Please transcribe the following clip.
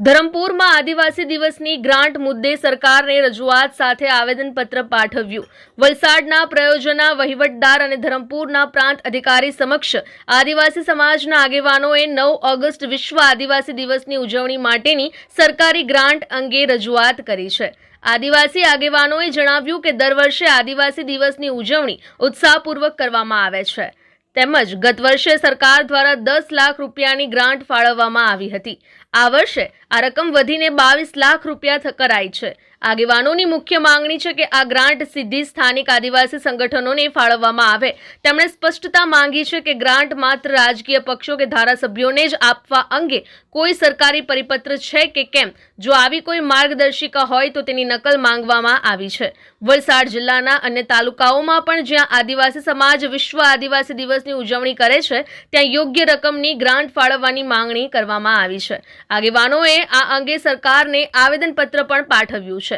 ધરમપુરમાં આદિવાસી દિવસની ગ્રાન્ટ મુદ્દે સરકારને રજૂઆત સાથે આવેદનપત્ર પાઠવ્યું. વલસાડના પ્રયોજના વહીવટદાર અને ધરમપુરના પ્રાંત અધિકારી સમક્ષ આદિવાસી સમાજના આગેવાનોએ નવ ઓગસ્ટ વિશ્વ આદિવાસી દિવસની ઉજવણી માટેની સરકારી ગ્રાન્ટ અંગે રજૂઆત કરી છે. આદિવાસી આગેવાનોએ જણાવ્યું કે દર વર્ષે આદિવાસી દિવસની ઉજવણી ઉત્સાહપૂર્વક કરવામાં આવે છે. તેમજ ગત વર્ષે સરકાર દ્વારા દસ લાખ રૂપિયાની ગ્રાન્ટ ફાળવવામાં આવી હતી. આ વર્ષે આ રકમ વધીને બાવીસ લાખ રૂપિયા કરાઈ છે. આગેવાનોની મુખ્ય માંગણી છે કે આ ગ્રાન્ટ સીધી સ્થાનિક આદિવાસી સંગઠનોને ફાળવવામાં આવે. તેમણે સ્પષ્ટતા માંગી છે કે ગ્રાન્ટ માત્ર રાજકીય પક્ષો કે ધારાસભ્યોને જ આપવા અંગે કોઈ સરકારી પરિપત્ર છે કે કેમ? જો આવી કોઈ માર્ગદર્શિકા હોય તો તેની નકલ માંગવામાં આવી છે. વલસાડ જિલ્લાના અન્ય તાલુકાઓમાં પણ જ્યાં આદિવાસી સમાજ વિશ્વ આદિવાસી દિવસની ઉજવણી કરે છે, ત્યાં યોગ્ય રકમની ગ્રાન્ટ ફાળવવાની માંગણી કરવામાં આવી છે. આગેવાનોએ આ અંગે સરકારને આવેદનપત્ર પણ પાઠવ્યું છે.